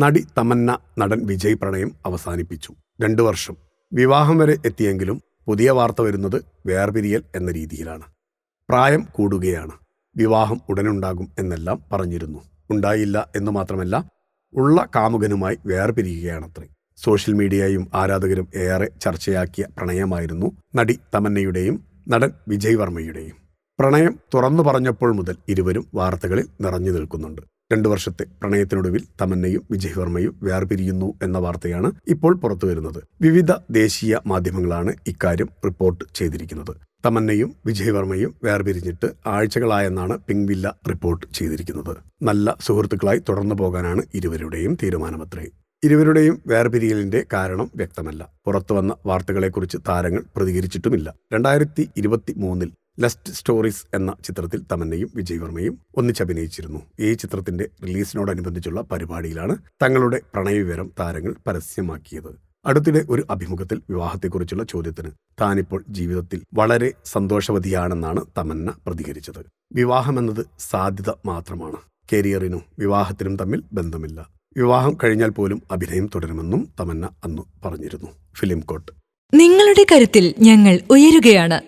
നടി തമന്ന നടൻ വിജയ് പ്രണയം അവസാനിപ്പിച്ചു. രണ്ടു വർഷം. വിവാഹം വരെ എത്തിയെങ്കിലും പുതിയ വാർത്ത വരുന്നത് വേർപിരിയൽ എന്ന രീതിയിലാണ്. പ്രായം കൂടുകയാണ്. വിവാഹം ഉടനുണ്ടാകും എന്നെല്ലാം പറഞ്ഞിരുന്നു. ഉണ്ടായില്ല എന്ന് മാത്രമല്ല ഉള്ള കാമുകനുമായി വേർപിരിയുകയാണത്രേ. സോഷ്യൽ മീഡിയയും ആരാധകരും ഏറെ ചർച്ചയാക്കിയ പ്രണയമായിരുന്നു നടി തമന്നയുടെയും നടൻ വിജയ് വർമ്മയുടെയും. പ്രണയം തുറന്നു പറഞ്ഞപ്പോൾ മുതൽ ഇരുവരും വാർത്തകളിൽ നിറഞ്ഞു നിൽക്കുന്നുണ്ട്. രണ്ടു വർഷത്തെ പ്രണയത്തിനൊടുവിൽ തമന്നയും വിജയ് വർമ്മയും വേർപിരിയുന്നു എന്ന വാർത്തയാണ് ഇപ്പോൾ പുറത്തുവരുന്നത് വിവിധ ദേശീയ മാധ്യമങ്ങളാണ് ഇക്കാര്യം റിപ്പോർട്ട് ചെയ്തിരിക്കുന്നത്. തമന്നയും വിജയ് വർമ്മയും വേർപിരിഞ്ഞിട്ട് ആഴ്ചകളായെന്നാണ് പിങ്വില്ല റിപ്പോർട്ട് ചെയ്തിരിക്കുന്നത്. നല്ല സുഹൃത്തുക്കളായി തുടർന്നു പോകാനാണ് ഇരുവരുടെയും തീരുമാനമത്രേ. ഇരുവരുടെയും വേർപിരിയലിന്റെ കാരണം വ്യക്തമല്ല. പുറത്തുവന്ന വാർത്തകളെക്കുറിച്ച് താരങ്ങൾ പ്രതികരിച്ചിട്ടുമില്ല. രണ്ടായിരത്തി ഇരുപത്തി മൂന്നിൽ ലസ്റ്റ് സ്റ്റോറീസ് എന്ന ചിത്രത്തിൽ തമന്നയും വിജയ് വർമ്മയും ഒന്നിച്ചഭിനയിച്ചിരുന്നു ഈ ചിത്രത്തിന്റെ റിലീസിനോടനുബന്ധിച്ചുള്ള പരിപാടിയിലാണ് തങ്ങളുടെ പ്രണയവിവരം താരങ്ങൾ പരസ്യമാക്കിയത്. അടുത്തിടെ ഒരു അഭിമുഖത്തിൽ വിവാഹത്തെക്കുറിച്ചുള്ള ചോദ്യത്തിന് താനിപ്പോൾ ജീവിതത്തിൽ വളരെ സന്തോഷവതിയാണെന്നാണ് തമന്ന പ്രതികരിച്ചത്. വിവാഹമെന്നത് സാധ്യത മാത്രമാണ്. കരിയറിനും വിവാഹത്തിനും തമ്മിൽ ബന്ധമില്ല. വിവാഹം കഴിഞ്ഞാൽ പോലും അഭിനയം തുടരുമെന്നും തമന്ന അന്ന് പറഞ്ഞിരുന്നു. ഫിലിം കോട്ട്. നിങ്ങളുടെ കരുത്തിൽ ഞങ്ങൾ ഉയരുകയാണ്.